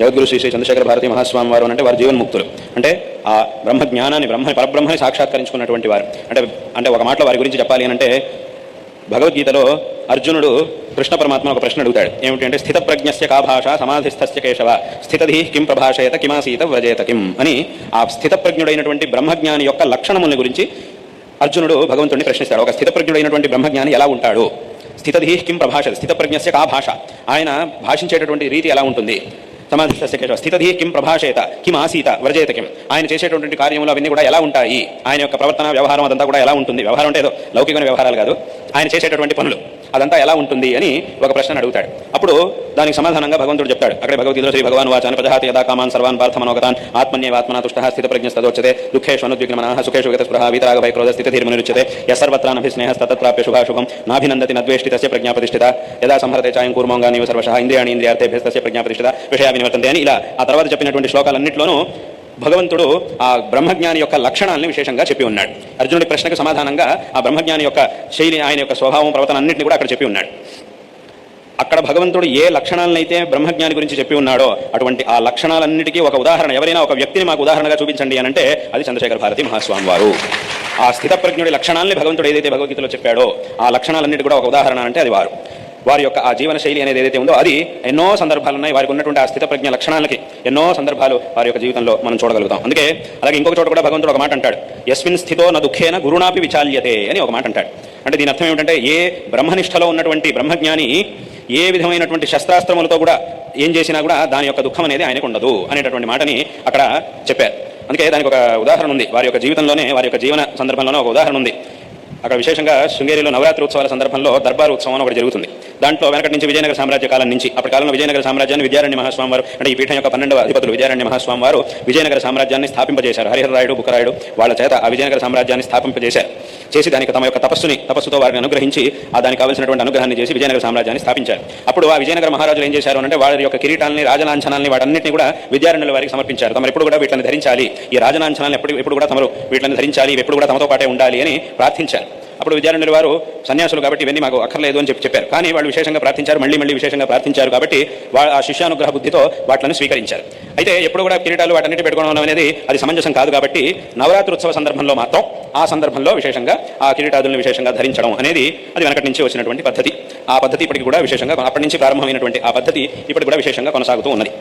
జగద్గురు శ్రీ శ్రీ చంద్రశేఖర భారతి మహాస్వామి వారు అంటే వారు జీవన్ముక్తులు అంటే ఆ బ్రహ్మ జ్ఞానాన్ని బ్రహ్మ పరబ్రహ్మని సాక్షాత్కరించుకున్నటువంటి వారు. అంటే అంటే ఒక మాటలో వారి గురించి చెప్పాలి అంటే భగవద్గీతలో అర్జునుడు కృష్ణ పరమాత్మ ఒక ప్రశ్న అడుగుతాడు. ఏమిటంటే స్థిత ప్రజ్ఞస్య కా భాష సమాధిస్థస్య కేశవ స్థితధి కిం ప్రభాషయత కిమాసీత వ్రజేత కిం అని ఆ స్థిత ప్రజ్ఞుడైనటువంటి బ్రహ్మజ్ఞాని యొక్క లక్షణముల గురించి అర్జునుడు భగవంతుడిని ప్రశ్నిస్తాడు. ఒక స్థిత ప్రజ్ఞుడైనటువంటి బ్రహ్మజ్ఞాని ఎలా ఉంటాడు? స్థితధి కిం ప్రభాష స్థిత ప్రజ్ఞస్య కా భాష. ఆయన భాషించేటటువంటి రీతి ఎలా ఉంటుంది? సమాధిస్థస్య స్థితధి కిం ప్రభాషేత కిం ఆసీత వ్రజేత కిం. ఆయన చేసేటటువంటి కార్యములు అవన్నీ కూడా ఎలా ఉంటాయి? ఆయన యొక్క ప్రవర్తన వ్యవహారం అదంతా కూడా ఎలా ఉంటుంది? వ్యవహారం అంటే ఏదో లౌకికమైన వ్యవహారాలు కాదు. ఆయన చేసేటటువంటి పనులు. అదంతా ఎలా ఉంటుంది అని ఒక ప్రశ్న అడుగుతాడు. అప్పుడు దానికి సమాధానంగా భగవంతుడు చెప్తాడు. అక్కడ భగవద్గీతలో శ్రీ భగవాన్ వాచాన్ ప్రజాతి యదా కామాన్ సర్వాన్ పార్థమనోగతాన్ ఆత్మన్యేవాత్మన తుష్ట స్థిత ప్రజ్ఞస్తదోచ్యతే దుఃఖేషు అనుద్విగ్నమన సుఖేషు గత స్పృహ వీతరాగ భయ క్రోధ స్థితి ధీర్మనిరుచ్యతే యసర్వత్రానభిస్నేహ తత్ప్రాప్య శుభాశుభం నాభినందతి నద్వేష్టి తస్య ప్రజ్ఞా ప్రతిష్ఠిత యదా సంహరతే చాయం కూర్మంగానివ సర్వశ ఇంద్రియాణి ఇంద్రియార్థేభ్యస్తస్య ప్రజ్ఞా ప్రతిష్ఠిత విషయా వినివర్తంతే అని ఇలా ఆ తర్వాత చెప్పినటువంటి శ్లోకాలన్నింటిలోనూ భగవంతుడు ఆ బ్రహ్మజ్ఞాని యొక్క లక్షణాలను విశేషంగా చెప్పి ఉన్నాడు. అర్జునుడి ప్రశ్నకు సమాధానంగా ఆ బ్రహ్మజ్ఞాని యొక్క శైలి ఆయన యొక్క స్వభావం ప్రవర్తన అన్నింటినీ కూడా అక్కడ చెప్పి ఉన్నాడు. అక్కడ భగవంతుడు ఏ లక్షణాలనైతే బ్రహ్మజ్ఞాని గురించి చెప్పి ఉన్నాడో అటువంటి ఆ లక్షణాలన్నిటికీ ఒక ఉదాహరణ ఎవరైనా ఒక వ్యక్తిని మాకు ఉదాహరణగా చూపించండి అని అంటే అది చంద్రశేఖర భారతి మహాస్వామి వారు ఆ స్థితప్రజ్ఞుడి లక్షణాలని భగవంతుడు ఏదైతే భగవద్గీతలో చెప్పాడో ఆ లక్షణాలన్నిటి కూడా ఒక ఉదాహరణ అంటే అది వారు. వారి యొక్క ఆ జీవన శైలి అనేది ఏదైతే ఉందో అది ఎన్నో సందర్భాలు ఉన్నాయి. వారికి ఉన్నటువంటి ఆ స్థిత ప్రజ్ఞ లక్షణాలకి ఎన్నో సందర్భాలు వారి యొక్క జీవితంలో మనం చూడగలుగుతాం. అందుకే అలాగే ఇంకొక చోట కూడా భగవంతుడు ఒక మాట అంటాడు. యస్మిన్ స్థితో న దుఃఖేన గురుణాపి విచాల్యతే అని ఒక మాట అంటాడు. అంటే దీని అర్థం ఏమిటంటే ఏ బ్రహ్మనిష్టలో ఉన్నటువంటి బ్రహ్మజ్ఞాని ఏ విధమైనటువంటి శస్త్రాస్త్రములతో కూడా ఏం చేసినా కూడా దాని యొక్క దుఃఖం అనేది ఆయనకు ఉండదు అనేటటువంటి మాటని అక్కడ చెప్పారు. అందుకే దానికి ఒక ఉదాహరణ ఉంది. వారి యొక్క జీవితంలోనే వారి యొక్క జీవన సందర్భంలోనే ఒక ఉదాహరణ ఉంది. అక్కడ విశేషంగా శృంగేరిలో నవరాత్రి ఉత్సవాల సందర్భంలో దర్బార్ ఉత్సవం అని ఒకటి జరుగుతుంది. దాంట్లో వెనకటి నుంచి విజయనగర సామ్రాజ్య కాలం నుంచి అప్పటి కాలంలో విజయనగర సామ్రాజ్యాన్ని విద్యారణ్య మహాస్వామి వారు అంటే ఈ పీఠం యొక్క పన్నెండవ అధిపతులు విజయారణ్య మహాస్వామి వారు విజయనగర సామ్రాజ్యాన్ని స్థాపింపజేశారు. హరిహరరాయుడు బుక్కరాయుడు వాళ్ళ చేత ఆ విజయనగర సామ్రాజ్యాన్ని స్థాపింపజేశారు. చేసి దానికి తమ యొక్క తపస్సుని తపస్సుతో వారిని అనుగ్రహించి ఆ దానికి కావాల్సినటువంటి అనుగ్రహాన్ని చేసి విజయనగర సామ్రాజ్యాన్ని స్థాపించారు. అప్పుడు ఆ విజయనగర మహారాజులు ఏం చేశారు అంటే వారి యొక్క కిరీటాలని రాజలాంఛనాలని వాటన్నింటినీ కూడా విద్యారణ్యుల వారికి సమర్పించారు. తమరు ఎప్పుడు కూడా వీటిని ధరించాలి. ఈ రాజలాంఛనాలను ఎప్పుడు ఎప్పుడు కూడా తమరు వీటిని ధరించాలి ఎప్పుడు కూడా తమతో పాటే ఉండాలి అని ప్రార్థించారు. అప్పుడు విద్యారణ్యుల వారు సన్యాసులు కాబట్టి ఇవన్నీ మాకు అక్కర్లేదు అని చెప్పి చెప్పారు. కానీ వాళ్ళు విశేషంగా ప్రార్థించారు మళ్ళీ మళ్ళీ విశేషంగా ప్రార్థించారు కాబట్టి వా- ఆ శిష్యానుగ్రహ బుద్ధితో వాటిని స్వీకరించారు. అయితే ఎప్పుడు కూడా కిరీటాలు వాటన్నిటి పెట్టుకోవడం అనేది అది సమంజసం కాదు కాబట్టి నవరాత్రి ఉత్సవ సందర్భంలో మాత్రం ఆ సందర్భంలో విశేషంగా ఆ కిరీటాదులను విశేషంగా ధరించడం అనేది అది వెనకటి నుంచి వచ్చినటువంటి పద్ధతి. ఆ పద్ధతి ఇప్పటికి కూడా విశేషంగా అప్పటి నుంచి ప్రారంభమైనటువంటి ఆ పద్ధతి ఇప్పటికి కూడా విశేషంగా కొనసాగుతూ ఉన్నది.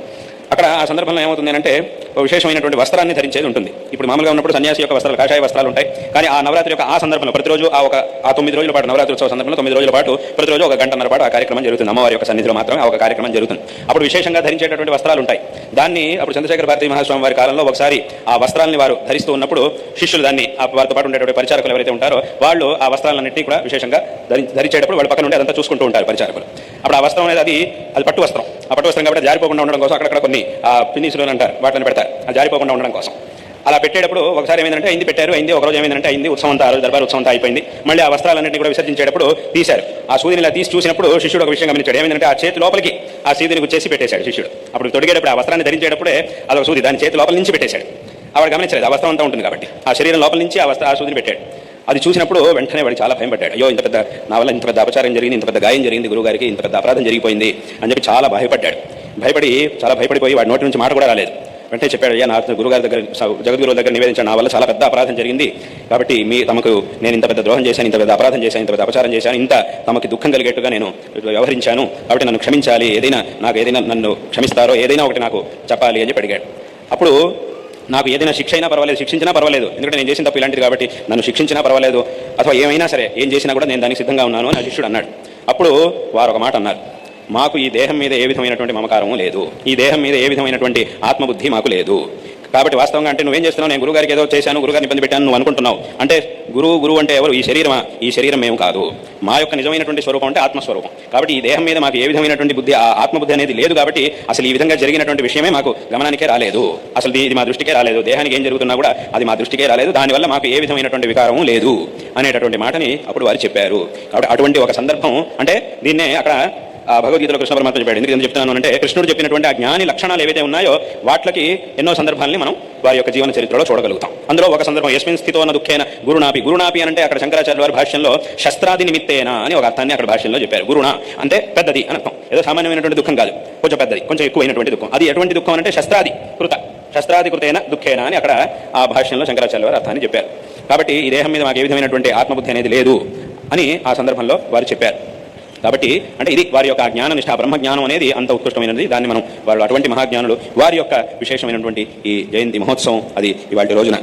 అక్కడ ఆ సందర్భంలో ఏమవుతుంది అంటే విశేషమైనటువంటి వస్త్రాన్ని ధరించేది ఉంటుంది. ఇప్పుడు మామూలుగా ఉన్నప్పుడు సన్యాసి యొక్క వస్త్రాలు కాషాయ వస్త్రాలు ఉంటాయి. కానీ ఆ నవరాత్రి యొక్క ఆ సందర్భంలో ప్రతిరోజు ఆ ఒక ఆ తొమ్మిది రోజుల పాటు నవరాత్రి ఉత్సవ సందర్భంలో తొమ్మిది రోజుల పాటు ప్రతిరోజు ఒక గంటన్నర పాటు ఆ కార్యక్రమం జరుగుతుంది. అమ్మవారి యొక్క సన్నిధిలో మాత్రమే ఆ ఒక కార్యక్రమం జరుగుతుంది. అప్పుడు విశేషంగా ధరించేటటువంటి వస్త్రాలు ఉంటాయి. దాన్ని అప్పుడు చంద్రశేఖర భారతీ మహాస్వామి వారి కాలంలో ఒకసారి ఆ వస్త్రాలని వారు ధరిస్తూ ఉన్నప్పుడు శిష్యులు దాన్ని ఆ వారితో పాటు ఉండేటువంటి పరిచారకులు ఎవరైతే ఉంటారో వాళ్ళు ఆ వస్త్రాలన్నింటినీ కూడా విశేషంగా ధరించేటప్పుడు వాళ్ళ పక్కన ఉండి అదంతా చూసుకుంటూ ఉంటారు పరిచారకులు. అప్పుడు ఆ వస్త్రం అనేది అది అది పట్టు వస్త్రం. ఆ పట్టు వస్త్రం కాబట్టి జారిపోకుండా ఉండడం కోసం అక్కడక్కడ కొన్ని ఆ పిన్నీసులు అంటారు వాటిని పెడతారు. జారిపోకుండా ఉండడం కోసం. అలా పెట్టేటప్పుడు ఒకసారి ఏమైందంటే అయింది పెట్టారు అయింది. ఒకరోజు ఏమైందంటే అయింది. ఉత్సవం అంతా ఆ దర్బార్ ఉత్సవం అంతా అయిపోయింది. మళ్ళీ ఆ వస్త్రాలన్నింటినీ కూడా విసర్జించేటప్పుడు తీశారు. ఆ సూదిని ఇలా తీసి చూసినప్పుడు శిష్యుడు ఒక విషయం గమనించాడు. ఏమైందంటే ఆ చేతి లోపలికి ఆ సూదిని గుచ్చేసి పెట్టేశాడు శిష్యుడు. అప్పుడు తొడిగేటప్పుడు ఆ వస్త్రాన్ని ధరించేటప్పుడే అదొక సూది దాని చేతి లోపల నుంచి పెట్టేశాడు. ఆవిడ గమనించలేదు ఆ వస్త్రం అంతా ఉంటుంది కాబట్టి. ఆ శరీరం లోపల నుంచి ఆ వస్త్ర ఆ సూదిని పెట్టాడు. అది చూసినప్పుడు వెంటనే వాడు చాలా భయం పడ్డాడు అయ్యో ఇంత పెద్ద నా వల్ల ఇంత పెద్ద అపచారం జరిగింది ఇంత పెద్ద గాయం జరిగింది గురుగారికి ఇంత పెద్ద అపరాధం జరిగిపోయింది అని చెప్పి చాలా భయపడ్డాడు. భయపడి చాలా భయపడిపోయి వాడి నోటి నుంచి మాట కూడా రాలేదు. వెంటనే చెప్పాడు అయ్యా నా గురుగారి దగ్గర స- జగద్గురువు దగ్గర నివేదించాను నా వల్ల చాలా పెద్ద అపరాధం జరిగింది. కాబట్టి మీ తమకు నేను ఇంత పెద్ద ద్రోహం చేశాను ఇంత పెద్ద అపరాధం చేశాను ఇంత పెద్ద అపచారం చేశాను ఇంత తమకి దుఃఖం కలిగేట్టుగా నేను వ్యవహరించాను. కాబట్టి నన్ను క్షమించాలి. ఏదైనా నాకు ఏదైనా నన్ను క్షమిస్తారో ఏదైనా ఒకటి నాకు చెప్పాలి అని చెప్పి అడిగాడు. అప్పుడు నాకు ఏదైనా శిక్ష అయినా పర్వాలేదు శిక్షించినా పర్వాలేదు. ఎందుకంటే నేను చేసిన తప్పు ఇలాంటిది కాబట్టి నన్ను శిక్షించినా పర్వాలేదు. అథవా ఏమైనా సరే ఏం చేసినా కూడా నేను దానికి సిద్ధంగా ఉన్నాను అని శిష్యుడు అన్నాడు. అప్పుడు వారు ఒక మాట అన్నారు. మాకు ఈ దేహం మీద ఏ విధమైనటువంటి మమకారము లేదు. ఈ దేహం మీద ఏ విధమైనటువంటి ఆత్మబుద్ధి మాకు లేదు. కాబట్టి వాస్తవంగా అంటే నువ్వేం చేస్తున్నావు? నేను గురుగారికి ఏదో చేశాను గురుగారిని ఇబ్బంది పెట్టాను నువ్వు అనుకుంటున్నావు. అంటే గురువు గురువు అంటే ఎవరు? ఈ శరీరమా? ఈ శరీరం మేము కాదు. మా యొక్క నిజమైనటువంటి స్వరూపం అంటే ఆత్మస్వరూపం. కాబట్టి ఈ దేహం మీద మాకు ఏ విధమైనటువంటి బుద్ధి ఆ ఆత్మబుద్ధి అనేది లేదు కాబట్టి అసలు ఈ విధంగా జరిగినటువంటి విషయమే మాకు గమనానికే రాలేదు. అసలు ఇది మా దృష్టికే రాలేదు. దేహానికి ఏం జరుగుతున్నా కూడా అది మా దృష్టికే రాలేదు. దానివల్ల మాకు ఏ విధమైనటువంటి వికారము లేదు అనేటటువంటి మాటని అప్పుడు వారు చెప్పారు. కాబట్టి అటువంటి ఒక సందర్భం అంటే దీన్నే అక్కడ భగవద్గీతలో కృష్ణ పరమాత్మ చెప్పాడు. ఎందుకు ఎందుకు చెప్తున్నాను అంటే కృష్ణుడు చెప్పినటువంటి ఆ జ్ఞాని లక్షణాలు ఏవైతే ఉన్నాయో వాటికి ఎన్నో సందర్భాల్ని మనం వారి యొక్క జీవన చరిత్రలో చూడగలుగుతాం. అందులో ఒక సందర్భం యస్మిన్ స్థితో ఉన్న దుఃఖేన గురునాపి గురునాపి అంటే అక్కడ శంకరాచార్య వారి భాష్యంలో శస్త్రాది నిమిత్తేనా అని ఒక అర్థాన్ని అక్కడ భాష్యంలో చెప్పారు. గురుణ అంటే పెద్దది అని అర్థం. ఏదో సామాన్యమైనటువంటి దుఃఖం కాదు. కొంచెం పెద్దది కొంచెం ఎక్కువైనటువంటి దుఃఖం. అది ఎటువంటి దుఃఖం అంటే శస్త్రాది కృత. శస్త్రాధికృతైన దుఃఖేన అని అక్కడ ఆ భాష్యంలో శంకరాచార్య వారు అర్థాన్ని చెప్పారు. కాబట్టి ఈ దేహం మీద మాకు ఏ విధమైనటువంటి ఆత్మబుద్ధి అనేది లేదు అని ఆ సందర్భంలో వారు చెప్పారు. కాబట్టి అంటే ఇది వారి యొక్క జ్ఞాన నిష్ట బ్రహ్మజ్ఞానం అనేది అంత ఉత్కృష్టమైనది. దాన్ని మనం వారు అటువంటి మహాజ్ఞానులు వారి యొక్క విశేషమైనటువంటి ఈ జయంతి మహోత్సవం అది ఇవాళ రోజున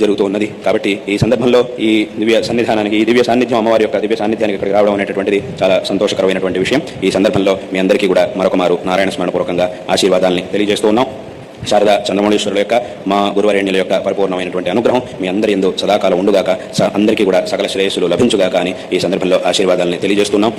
జరుగుతూ ఉన్నది కాబట్టి ఈ సందర్భంలో ఈ దివ్య సన్నిధానానికి ఈ దివ్య సాన్నిధ్యం అమ్మవారి యొక్క దివ్య సాన్నిధ్యానికి ఇక్కడికి రావడం అనేటువంటిది చాలా సంతోషకరమైనటువంటి విషయం. ఈ సందర్భంలో మీ అందరికీ కూడా మరొక మారు నారాయణ స్మరణపూర్వకంగా ఆశీర్వాదాలని తెలియజేస్తూ ఉన్నాం. శారద చంద్రమౌళీశ్వరుల యొక్క మా గురువరేణ్యుల యొక్క పరిపూర్ణమైనటువంటి అనుగ్రహం మీ అందరి ఎందు సదాకాలం ఉండుగాక. అందరికీ కూడా సకల శ్రేయస్సులు లభించుగాక అని ఈ సందర్భంలో ఆశీర్వాదాలని తెలియజేస్తున్నాం.